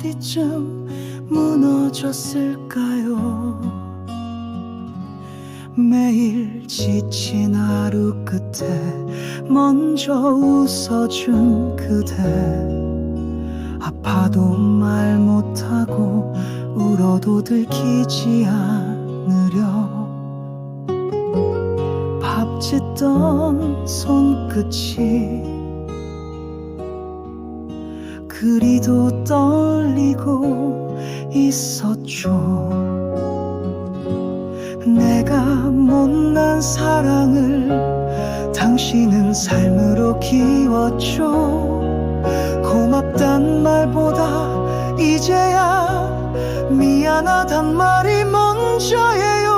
어디쯤 무너졌을까요? 매일 지친 하루 끝에 먼저 웃어준 그대 아파도 말 못하고 울어도 들키지 않으려 밥 짓던 손끝이 그리도 떨리고 있었죠. 내가 못난 사랑을 당신은 삶으로 키웠죠. 고맙단 말보다 이제야 미안하단 말이 먼저예요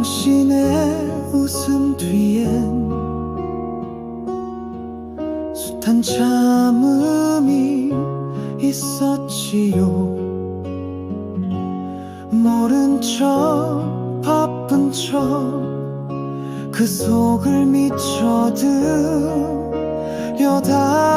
당신의 웃음 뒤엔 숱한 참음이 있었지요. 모른 척 바쁜 척 그 속을 미쳐 들여다보지